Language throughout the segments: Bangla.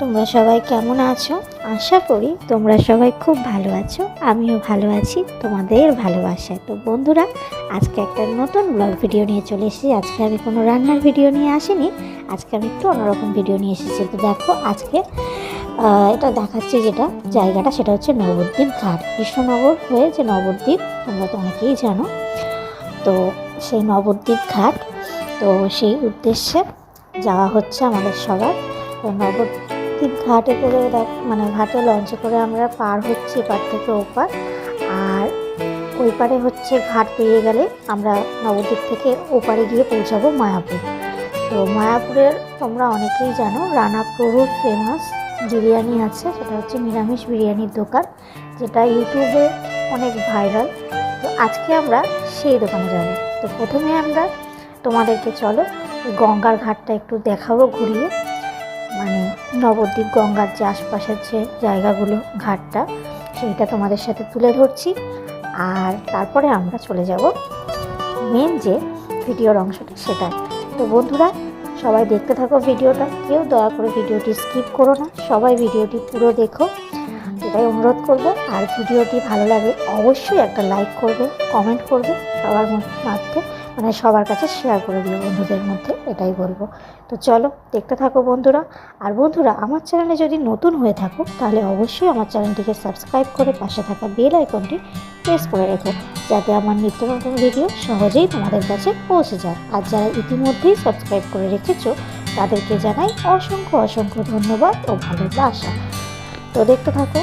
তোমরা সবাই কেমন আছো? আশা করি তোমরা সবাই খুব ভালো আছো। আমিও ভালো আছি তোমাদের ভালোবাসায়। তো বন্ধুরা, আজকে একটা নতুন ব্লগ ভিডিও নিয়ে চলে এসেছি। আজকে আমি কোনো রান্নার ভিডিও নিয়ে আসিনি। আজকে আমি একটু অন্যরকম ভিডিও নিয়ে এসেছি। তো দেখো, আজকে এটা দেখাচ্ছি যেটা জায়গাটা, সেটা হচ্ছে নবদ্বীপ ঘাট। কৃষ্ণনগর হয়ে যে নবদ্বীপ, তোমরা তো অনেকেই জানো। তো সেই নবদ্বীপ ঘাট, তো সেই উদ্দেশ্যে যাওয়া হচ্ছে আমাদের সবার। তো নবদ্বীপ ঘাটে করে দেখ- মানে ঘাটে লঞ্চে করে আমরা পার হচ্ছি এপার থেকে ওপার। আর ওই পারে হচ্ছে ঘাট পেরিয়ে গেলে আমরা নবদ্বীপ থেকে ওপারে গিয়ে পৌঁছাবো মায়াপুর। তো মায়াপুরের তোমরা অনেকেই জানো রানাপুর ফেমাস বিরিয়ানি আছে, সেটা হচ্ছে নিরামিষ বিরিয়ানির দোকান, যেটা ইউটিউবে অনেক ভাইরাল তো আজকে আমরা সেই দোকানে যাব। তো প্রথমে আমরা তোমাদেরকে চলো, গঙ্গার ঘাটটা একটু দেখাবো ঘুরিয়ে। মানে নবদ্বীপ গঙ্গার যে আশপাশের যে জায়গাগুলো, ঘাটটা সেইটা তোমাদের সাথে তুলে ধরছি। আর তারপরে আমরা চলে যাব। মেন যে ভিডিওর অংশটা, সেটা। তো বন্ধুরা, সবাই দেখতে থাকো ভিডিওটা। কেউ দয়া করে ভিডিওটি স্কিপ করো না। সবাই ভিডিওটি পুরো দেখো। এটাই অনুরোধ করব। আর ভিডিওটি ভালো লাগে, অবশ্যই একটা লাইক করবে, কমেন্ট করবে সবার মধ্যে। মানে সবার কাছে শেয়ার করে দিও, বন্ধুদের মধ্যে এটাই বলব। তো চলো, দেখতে থাকো বন্ধুরা। আর বন্ধুরা, আমার চ্যানেলে যদি নতুন হয়ে থাকো, তাহলে অবশ্যই আমার চ্যানেলটিকে সাবস্ক্রাইব করে পাশে থাকা বেল আইকনটি প্রেস করে রেখো, যাতে আমার নিত্য নতুন ভিডিও সহজেই তোমাদের কাছে পৌঁছে যায়। আর যারা ইতিমধ্যেই সাবস্ক্রাইব করে রেখেছো, তাদেরকে জানাই অসংখ্য অসংখ্য ধন্যবাদ ও ভালোবাসা। তো দেখতে থাকো।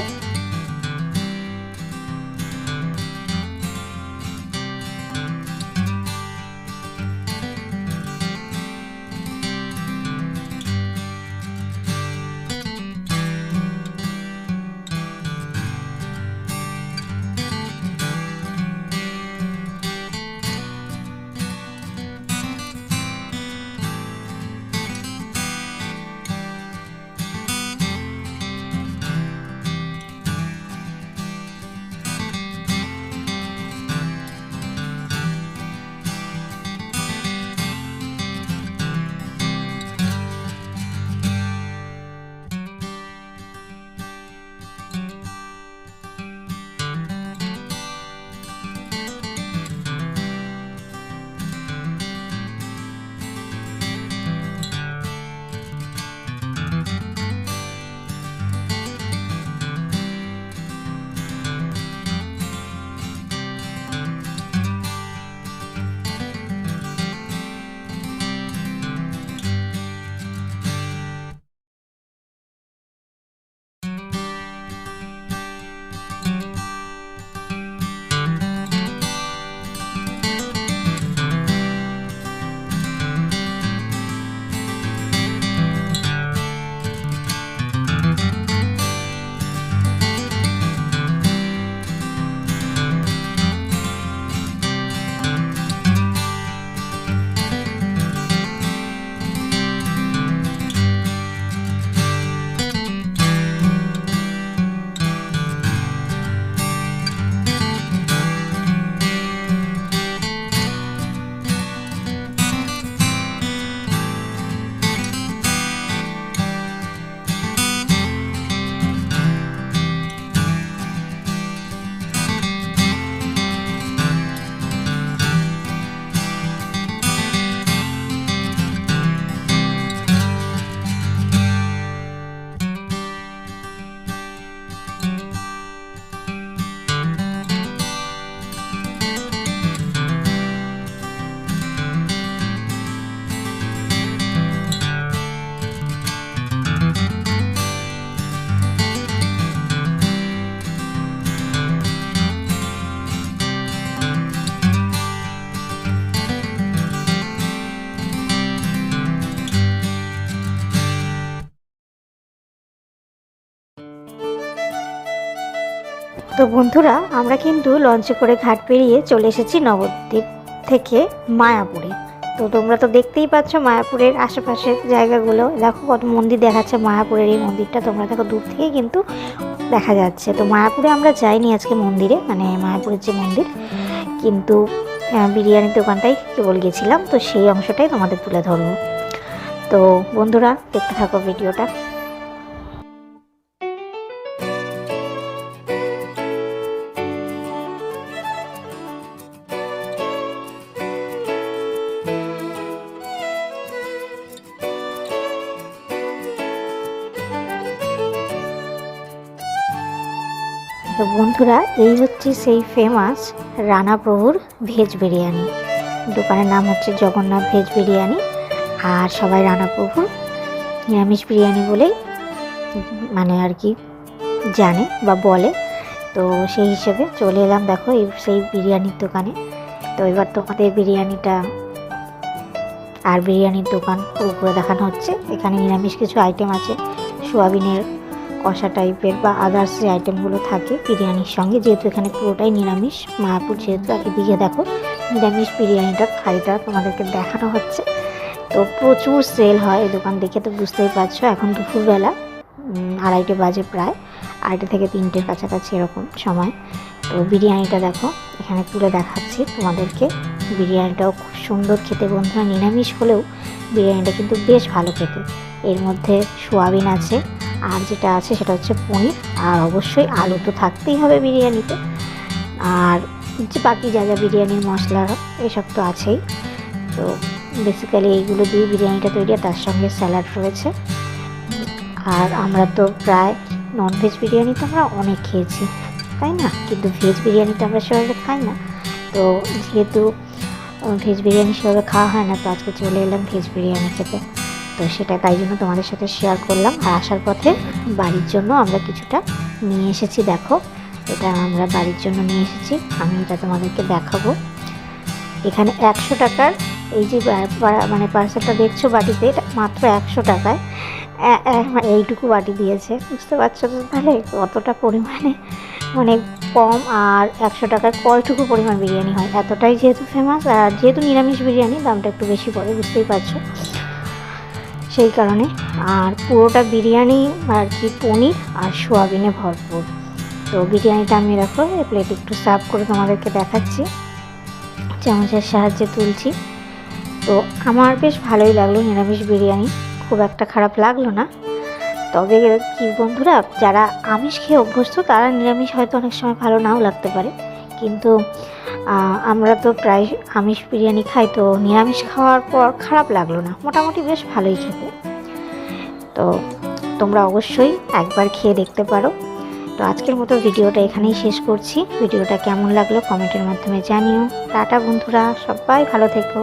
তো বন্ধুরা, আমরা কিন্তু লঞ্চে করে ঘাট পেরিয়ে চলে এসেছি নবদ্বীপ থেকে মায়াপুরে। তো তোমরা তো দেখতেই পাচ্ছ মায়াপুরের আশেপাশের জায়গাগুলো। দেখো কত মন্দির দেখাচ্ছে মায়াপুরের এই মন্দিরটা, তোমরা দেখো দূর থেকে কিন্তু দেখা যাচ্ছে। তো মায়াপুরে আমরা যাইনি আজকে মন্দিরে মানে মায়াপুরের যে মন্দির, কিন্তু বিরিয়ানির দোকানটাই কেবল গেছিলাম, তো সেই অংশটাই তোমাদের তুলে ধরবো। তো বন্ধুরা, দেখতে থাকো ভিডিওটা। তো বন্ধুরা, এই হচ্ছে সেই ফেমাস রানা প্রভুর ভেজ বিরিয়ানি। দোকানের নাম হচ্ছে জগন্নাথ ভেজ বিরিয়ানি। আর সবাই রানা প্রভুর নিরামিষ বিরিয়ানি বলেই মানে আর কি জানে বা বলে। তো সেই হিসেবে চলে এলাম দেখো এই সেই বিরিয়ানির দোকানে। তো এবার তোমাদের বিরিয়ানিটা আর বিরিয়ানির দোকান পুরো দেখানো হচ্ছে। এখানে নিরামিষ কিছু আইটেম আছে। সোয়াবিনের কষা টাইপের বা আদার্স যে আইটেমগুলো থাকে বিরিয়ানির সঙ্গে, যেহেতু এখানে পুরোটাই নিরামিষ, মায়াপুর যেহেতু এদিকে দেখো নিরামিষ বিরিয়ানিটা থালিটা তোমাদেরকে দেখানো হচ্ছে। তো প্রচুর সেল হয় এই দোকান দেখে তো বুঝতেই পারছ, এখন দুপুরবেলা আড়াইটে বাজে প্রায়, আড়াইটে থেকে তিনটের কাছাকাছি এরকম সময়। তো বিরিয়ানিটা দেখো, এখানে তুলে দেখাচ্ছি তোমাদেরকে। বিরিয়ানিটাও খুব সুন্দর খেতে, বন্ধুরা নিরামিষ হলেও বিরিয়ানিটা কিন্তু বেশ ভালো খেতে। এর মধ্যে সোয়াবিন আছে আর যেটা আছে সেটা হচ্ছে পনির, আর অবশ্যই আলু তো থাকতেই হবে বিরিয়ানিতে। আর যে বাকি যা যা বিরিয়ানির মশলা এসব তো আছেই। তো বেসিক্যালি এইগুলো দিয়ে বিরিয়ানিটা তৈরি তার সঙ্গে স্যালাড রয়েছে। আর আমরা তো প্রায় ননভেজ বিরিয়ানি তো আমরা অনেক খেয়েছি, তাই না? কিন্তু ভেজ বিরিয়ানি তো আমরা সেভাবে খাই না। তো যেহেতু ভেজ বিরিয়ানি সেভাবে খাওয়া হয় না, তো আজকে চলে এলাম ভেজ বিরিয়ানি খেতে। তো সেটা তাই জন্য তোমাদের সাথে শেয়ার করলাম। আর আসার পথে বাড়ির জন্য আমরা কিছুটা নিয়ে এসেছি, দেখো। এটা আমরা বাড়ির জন্য নিয়ে এসেছি। আমি এটা তোমাদেরকে দেখাবো। এখানে একশো টাকার এই যে মানে পার্সেলটা দেখছ বাটিতে, এটা মাত্র একশো টাকায়। মানে এইটুকু বাটি দিয়েছে, বুঝতে পারছ তো? তাহলে অতটা পরিমাণে মানে কম আর একশো টাকায় কয়টুকু পরিমাণ বিরিয়ানি হয়? এতটাই যেহেতু ফেমাস আর যেহেতু নিরামিষ বিরিয়ানি, দামটা একটু বেশি পড়ে, বুঝতেই পারছ। সেই কারণে আর পুরোটা বিরিয়ানি আর কি পনির আর সোয়াবিনে ভরপুর। তো বিরিয়ানিটা আমি রাখো প্লেট একটু সার্ভ করে তোমাদেরকে দেখাচ্ছি। চামচের সাহায্যে তুলছি। তো আমার বেশ ভালোই লাগল নিরামিষ বিরিয়ানি। খুব একটা খারাপ লাগল না। তবে কি বন্ধুরা, যারা আমিষ খেয়ে অভ্যস্ত, তারা নিরামিষ হয়তো অনেক সময় ভালো নাও লাগতে পারে। কিন্তু আমরা তো প্রায় আমিষ বিরিয়ানি খাই, তো নিরামিষ খাওয়ার পর খারাপ লাগল না। মোটামুটি বেশ ভালোই খেতে। তো তোমরা অবশ্যই একবার খেয়ে দেখতে পারো। তো আজকের মতো ভিডিওটা এখানেই শেষ করছি। ভিডিওটা কেমন লাগল কমেন্টের মাধ্যমে জানিও। টাটা বন্ধুরা, সবাই ভালো থেকো।